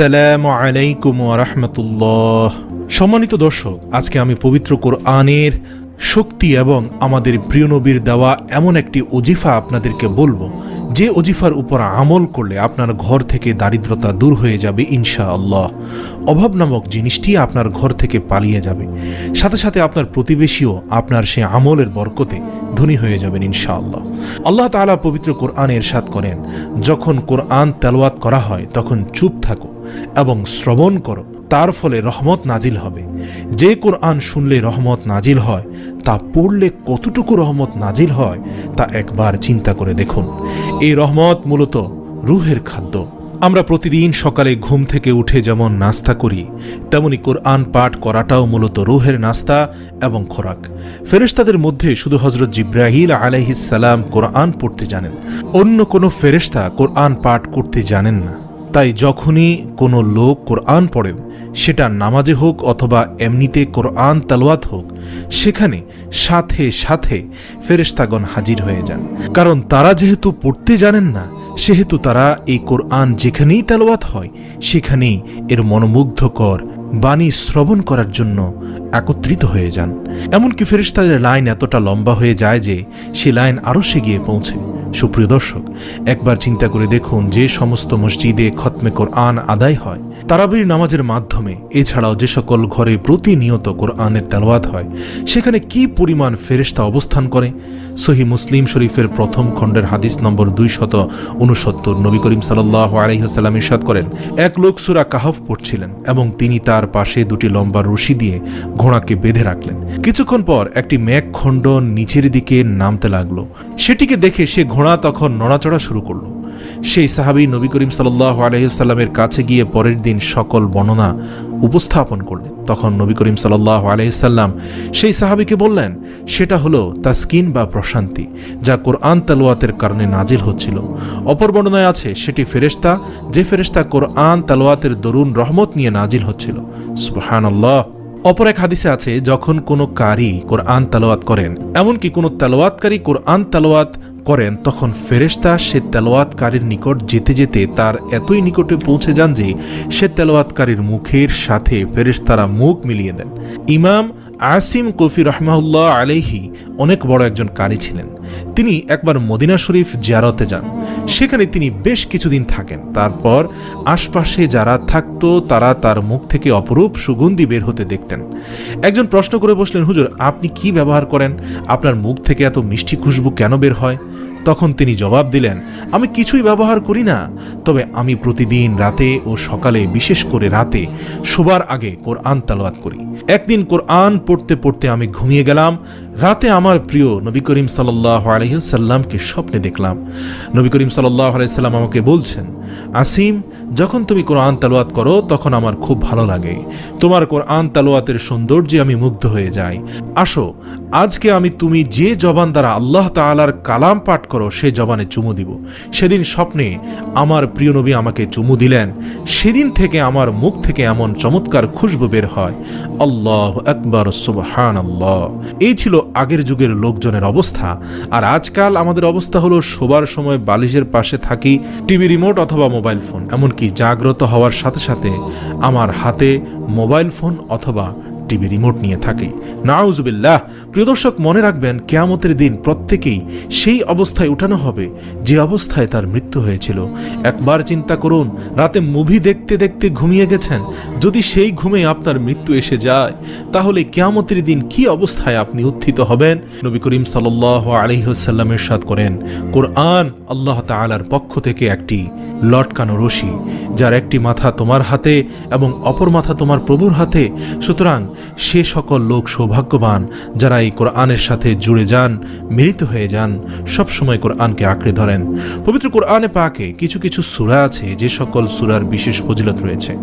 আসসালামু আলাইকুম রাহমাতুল্লাহ। সম্মানিত দর্শক আজকে আমি পবিত্র কোরআনের শক্তি এবং আমাদের প্রিয় নবীর দেওয়া এমন একটি অজিফা আপনাদেরকে বলব, যে অজিফার উপর আমল করলে আপনার ঘর থেকে দারিদ্রতা দূর হয়ে যাবে ইনশা আল্লাহ অভাব নামক জিনিসটি আপনার ঘর থেকে পালিয়ে যাবে। সাথে সাথে আপনার প্রতিবেশীও আপনার সে আমলের বরকতে ধনী হয়ে যাবেন ইনশাআল্লাহ। আল্লাহ তাআলা পবিত্র কোরআনে এরশাদ করেন, যখন কোরআন তেলাওয়াত করা হয় তখন চুপ থাকো এবং শ্রবণ করো। তার ফলে রহমত নাজিল হবে। যে কোরআন শুনলে রহমত নাজিল হয়, তা পড়লে কতটুকু রহমত নাজিল হয়, তা একবার চিন্তা করে দেখুন। এই রহমত মূলত রুহের খাদ্য। আমরা প্রতিদিন সকালে ঘুম থেকে উঠে যেমন নাস্তা করি, তেমনি কোরআন পাঠ করাটাও মূলত রুহের নাস্তা এবং খোরাক। ফেরেশতাদের মধ্যে শুধু হজরত জিব্রাহিল আলাইহিসাল্লাম কোরআন পড়তে জানেন। অন্য কোনো ফেরেশতা কোরআন পাঠ করতে জানেন না। তাই যখনই কোনো লোক কোরআন পড়েন, সেটা নামাজে হোক অথবা এমনিতে কোরআন তালোয়াত হোক, সেখানে সাথে সাথে ফেরেশতাগণ হাজির হয়ে যান। কারণ তারা যেহেতু পড়তে জানেন না, সেহেতু তারা এই কোরআন যেখানেই তেলাওয়াত হয়, সেখানেই এর মনোমুগ্ধকর বাণী শ্রবণ করার জন্য একত্রিত হয়ে যান। এমনকি ফেরেশতাদের লাইন এতটা লম্বা হয়ে যায় যে, সে লাইন আরও সে গিয়ে পৌঁছে। সুপ্রিয় দর্শক, একবার চিন্তা করে দেখুন যে সমস্ত মসজিদে খতমে কোরআন আদায় হয়। তারাবির নামাজের মাধ্যমে, এছাড়াও যে সকল ঘরে প্রতিনিয়ত কোরআনের তেলাওয়াত হয়, সেখানে কি পরিমাণ ফেরেশতা অবস্থান করে? সহি মুসলিম শরীফের প্রথম খণ্ডের হাদিস নম্বর দুই শত উনসত্তর নবী করিম সাল্লাহ আলহিহাস্লাম ইরশাদ করেন, এক লোক সুরা কাহফ পড়ছিলেন এবং তিনি তার পাশে দুটি লম্বা রশি দিয়ে ঘোড়াকে বেঁধে রাখলেন। কিছুক্ষণ পর একটি মেঘ খণ্ড নিচের দিকে নামতে লাগল। সেটিকে দেখে সে ঘোড়া তখন নড়াচড়া শুরু করল। সেই সাহাবি নবী করিম সাল্লাহ আলহিসাল্লামের কাছে গিয়ে পরের দিন সকল বর্ণনা উপস্থাপন করলেন। তখন নবী করিম সাল্লাহ আলহিসাল্লাম সেই সাহাবিকে বললেন, সেটা হলো তাস্কিন বা প্রশান্তি, যা কোরআন তালোয়াতের কারণে নাজিল হচ্ছিল। অপর বর্ণনায় আছে, সেটি ফেরেশতা, যে ফেরেশতা কোরআন তালোয়াতের দরুন রহমত নিয়ে নাজিল হচ্ছিল। সুবহান অপর এক হাদিসে আছে, যখন কোনো কারি কোরআন তালোয়াত করেন, এমনকি কোনো তালোয়াতকারী কোরআন তালোয়াত করেন, তখন ফেরেশতা সে তেলোয়াতকারীর নিকট যেতে যেতে তার এতই নিকটে পৌঁছে যান যে সে তেলোয়াতকারীর মুখের সাথে ফেরেশতারা মুখ মিলিয়ে দেন। ইমাম আসিম কফি রহমাউল্লাহ আলাইহি অনেক বড় একজন কারি ছিলেন। তিনি একবার মদিনা শরীফ জিয়ারতে যান। সেখানে তিনি বেশ কিছুদিন থাকেন। তারপর আশপাশে যারা থাকত, তারা তার মুখ থেকে অপরূপ সুগন্ধি বের হতে দেখতেন। একজন প্রশ্ন করে বসলেন, হুজুর, আপনি কি ব্যবহার করেন? আপনার মুখ থেকে এত মিষ্টি খুশবু কেন বের হয়? তখন তিনি জবাব দিলেন, আমি কিছুই ব্যবহার করি না, তবে আমি প্রতিদিন রাতে ও সকালে, বিশেষ করে রাতে, শোবার আগে কোরআন তালোয়াত করি। একদিন কোরআন পড়তে পড়তে আমি ঘুমিয়ে গেলাম, রাতে আমার প্রিয় নবী করিম সাল্লাহ আলহিসাল্লামকে স্বপ্নে দেখলাম। নবী করিম সাল্লাহ আলাইসাল্লাম আমাকে বলছেন, আসিম, যখন তুমি কোরআন তালোয়াত করো, তখন আমার খুব ভালো লাগে। তোমার কোরআন তালোয়াতের সৌন্দর্যে আমি মুগ্ধ হয়ে যাই। আসো, আজকে আমি তুমি যে জবান দ্বারা আল্লাহ তালার কালাম পাঠ করো, সে জবানে চুমু দিব। সেদিন স্বপ্নে আমার প্রিয় নবী আমাকে চুমু দিলেন। সেদিন থেকে আমার মুখ থেকে এমন চমৎকার খুশবু বের হয়। আল্লাহ আকবর সুবহান আল্লাহ এই ছিল আগের যুগের লোকজনের অবস্থা। আর আজকাল আমাদের অবস্থা হলো, শোবার সময় বালিশের পাশে থাকি টিভি রিমোট অথবা মোবাইল ফোন। এমনকি জাগ্রত হওয়ার সাথে সাথে আমার হাতে মোবাইল ফোন অথবা টিভি রিমোট নিয়ে থাকে। নাউজুবিল্লাহ, প্রিয় দর্শক, মনে রাখবেন, কেয়ামতের দিন প্রত্যেকেই সেই অবস্থায় উঠানো হবে যে অবস্থায় তার মৃত্যু হয়েছিল। একবার চিন্তা করুন, রাতে মুভি দেখতে দেখতে ঘুমিয়ে গেছেন। যদি সেই ঘুমে আপনার মৃত্যু এসে যায়, তাহলে কেয়ামতের দিন কি অবস্থায় আপনি উত্থিত হবেন? নবী করিম সাল আলহিহসাল্লামের সাদ করেন, কোরআন আল্লাহ তালার পক্ষ থেকে একটি লটকানো রশি যার একটি মাথা তোমার হাতে এবং অপর মাথা তোমার প্রভুর হাতে, সুতরাং সে সকল লোক সৌভাগ্যবান যারা এই কোরআনের সাথে জুড়ে যান, মিলিত হয়ে যান, সবসময় কোরআনকে আঁকড়ে ধরেন। পবিত্র কোরআনে পাকে কিছু কিছু সুরা আছে যে সকল সুরার বিশেষ ফজিলত রয়েছে।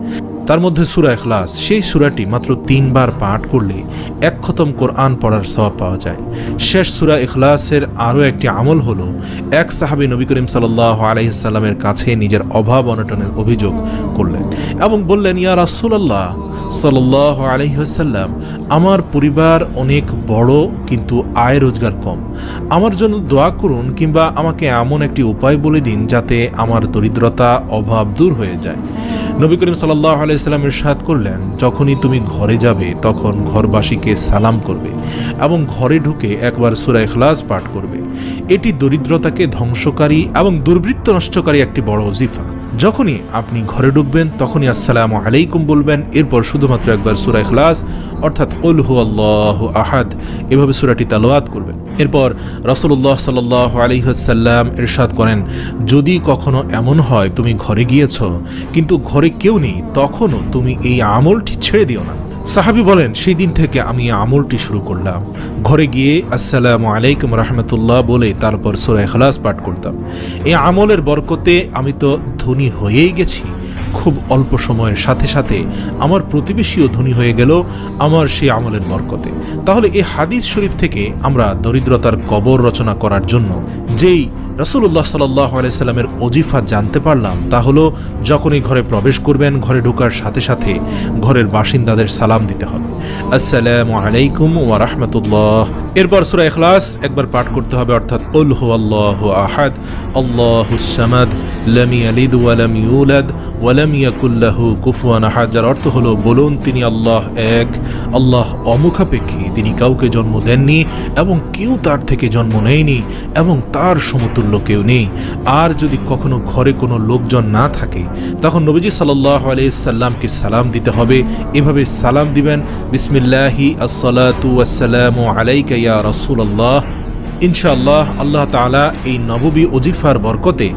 তার মধ্যে সুরা এখলাস সেই সুরাটি মাত্র তিনবার পাঠ করলে এক খতম কোরআন পড়ার সবাব পাওয়া যায়। শেষ সুরা এখলাসের আরও একটি আমল হলো, এক সাহাবি নবী করিম সাল্লাহ আলহিসাল্লামের কাছে নিজের অভাব অনটনের অভিযোগ করলেন এবং বললেন, ইয়া রাসুলাল্লাহ সাল্লাহ আলহিহাসাল্লাম আমার পরিবার অনেক বড় কিন্তু আয় রোজগার কম। আমার জন্য দোয়া করুন কিংবা আমাকে এমন একটি উপায় বলে দিন যাতে আমার দরিদ্রতা, অভাব দূর হয়ে যায়। নবী করিম সাল্লাহ আলাইসাল্লাম ইরশাদ করলেন, যখনই তুমি ঘরে যাবে, তখন ঘরবাসীকে সালাম করবে এবং ঘরে ঢুকে একবার সুরা খ্লাস পাঠ করবে। এটি দরিদ্রতাকে ধ্বংসকারী এবং দুর্বৃত্ত নষ্টকারী একটি বড় ওজিফা। যখনই আপনি ঘরে ঢুকবেন, তখনই আসসালামু আলাইকুম বলবেন। এরপর শুধুমাত্র একবার সুরা ইখলাস, অর্থাৎ কল আল্লাহ আহাদ, এভাবে সুরাটি তালোয়াত করবেন। এরপর রসুল্লাহ সাল আলিহাসাল্লাম এরশাদ করেন, যদি কখনো এমন হয়, তুমি ঘরে গিয়েছ, কিন্তু ঘরে কেউ নেই, তখনও তুমি এই আমলটি ছেড়ে দিও না। সাহাবি বলেন, সেই দিন থেকে আমি আমলটি শুরু করলাম। ঘরে গিয়ে, আসসালামু আলাইকুম রহমতুল্লাহ বলে তারপর সুরা ইখলাস পাঠ করতাম। এই আমলের বরকতে আমি তো ধনী হয়েই গেছি। খুব অল্প সময়ের সাথে সাথে আমার প্রতিবেশীও ধনী হয়ে গেল আমার সেই আমলের বরকতে। তাহলে এই হাদিস শরীফ থেকে আমরা দরিদ্রতার কবর রচনা করার জন্য যেই রসুল্লাহ সাল্লাহ আলাইস্লামের অজিফা জানতে পারলাম, তা হলো যখনই ঘরে প্রবেশ করবেন, ঘরে ঢোকার সাথে সাথে ঘরের বাসিন্দাদের সালাম দিতে হবে। আসসালামু আলাইকুম ওয়া রাহমাতুল্লাহ। এরপর সূরা ইখলাস একবার পাঠ করতে হবে, অর্থাৎ কুল হুয়াল্লাহু আহাদ আল্লাহুস সামাদ, লাম ইয়ালিদ ওয়া লাম ইউলাদ, ওয়া লাম ইয়াকুল লাহু কুফুয়ান আহাদ, যার অর্থ হলো বলুন তিনি আল্লাহ এক, আল্লাহ অমুখাপেক্ষী, তিনি কাউকে জন্ম দেননি এবং কেউ তার থেকে জন্ম নেয়নি এবং তার সমতুল্য কেউ নেই। আর যদি কখনো ঘরে কোনো লোকজন না থাকে, তখন নবীজি সাল্লাহ আলাইসাল্লামকে সালাম দিতে হবে। এভাবে সালাম দিবেন, বিসমিল্লাহি, আসসালাতু আসসালামু আলাইকা ইয়া রাসূলুল্লাহ ইনশাআল্লাহ আল্লাহ তাআলা এই নববী ওজিফার বরকতে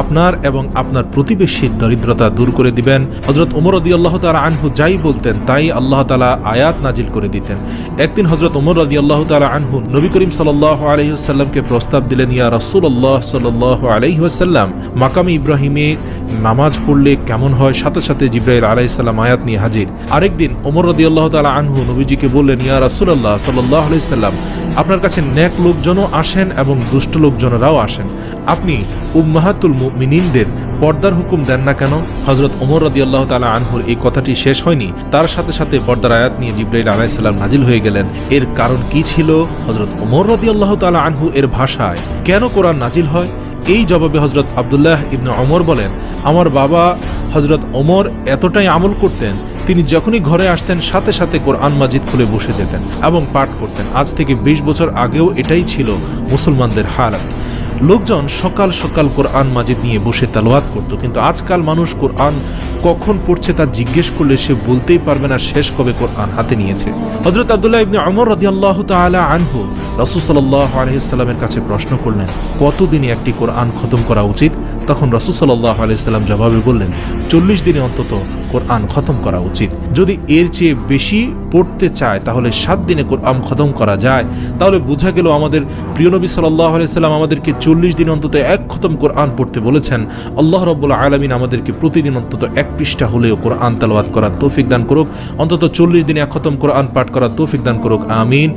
আপনার এবং আপনার প্রতিবেশীর দরিদ্রতা দূর করে দিবেন। হজরত ওমর রদি আল্লাহ তালা আনহু যাই বলতেন, তাই আল্লাহ তালা আয়াত নাজিল করে দিতেন। একদিন হজরত ওমর রদি আল্লাহ তালা আনহু নবী করিম সাল্লাহ আলহিহাল্লামকে প্রস্তাব দিলেন, ইয়া রসুল্লাহ সাল্লাহ আলহিহাল্লাম মাকামি ইব্রাহিমে নামাজ পড়লে কেমন হয়? সাথে সাথে জিব্রাইল আলাইসাল্লাম আয়াত নিয়ে হাজির। আরেকদিন ওমর রদি আল্লাহ তালা আনহু নবীজিকে বললেন, ইয়া রসুল্লাহ সাল্লাহ আলাইসাল্লাম আপনার কাছে ন্যাক লোকজনও আসেন এবং দুষ্ট লোকজনেরাও আসেন। আপনি উম্মাহাতুল মিনিনদের পর্দার হুকুম দেন না কেন? হজরত ওমর রদি আল্লাহ তালা আনহুর এই কথাটি শেষ হয়নি। তার সাথে সাথে পর্দার আয়াত নিয়ে জিব্রাইল আলাইসাল্লাম নাজিল হয়ে গেলেন। এর কারণ কি ছিল? হজরত ওমর রদি আল্লাহ তালা আনহু এর ভাষায় কেন কোরআন নাজিল হয়? এই জবাবে হজরত আবদুল্লাহ ইবনে অমর বলেন, আমার বাবা হজরত ওমর এতটাই আমল করতেন, তিনি যখনই ঘরে আসতেন সাথে সাথে কোরআন মাজিদ খুলে বসে যেতেন এবং পাঠ করতেন। আজ থেকে ২০ বছর আগেও এটাই ছিল মুসলমানদের হালাত। লোকজন সকাল সকাল কোরআন মাজিদ নিয়ে বসে তালোয়াত করত, কিন্তু আজকাল মানুষ কোরআন কখন পড়ছে তা জিজ্ঞেস করলে সে বলতেই পারবে না শেষ কবে কোরআন হাতে নিয়েছে। হজরত আবদুল্লাহ ইবনে অমর রদি আল্লাহ তালা আনহু রসুল সাল্লাহ আলহিসাল্লামের কাছে প্রশ্ন করলেন, কতদিনে একটি কোরআন খতম করা উচিত? তখন রসুল সাল্লাহ আলহিসাল্লাম জবাবে বললেন, চল্লিশ দিনে অন্তত কোরআন খতম করা উচিত। যদি এর চেয়ে বেশি পড়তে চায়, তাহলে সাত দিনে কোরআন খতম করা যায়। তাহলে বোঝা গেল আমাদের প্রিয় নবী সাল্লাহ আলাইসাল্লাম আমাদেরকে চল্লিশ দিন অন্তত এক খতম কোরআন পড়তে বলেছেন। আল্লাহ রব্বুল আলমিন আমাদেরকে প্রতিদিন অন্তত এক পৃষ্ঠা হলেও কোরআন তালাবাদ করার তৌফিক দান করুক। অন্তত চল্লিশ দিনে এক খতম কোরআন পাঠ করার তৌফিক দান করুক। আমিন।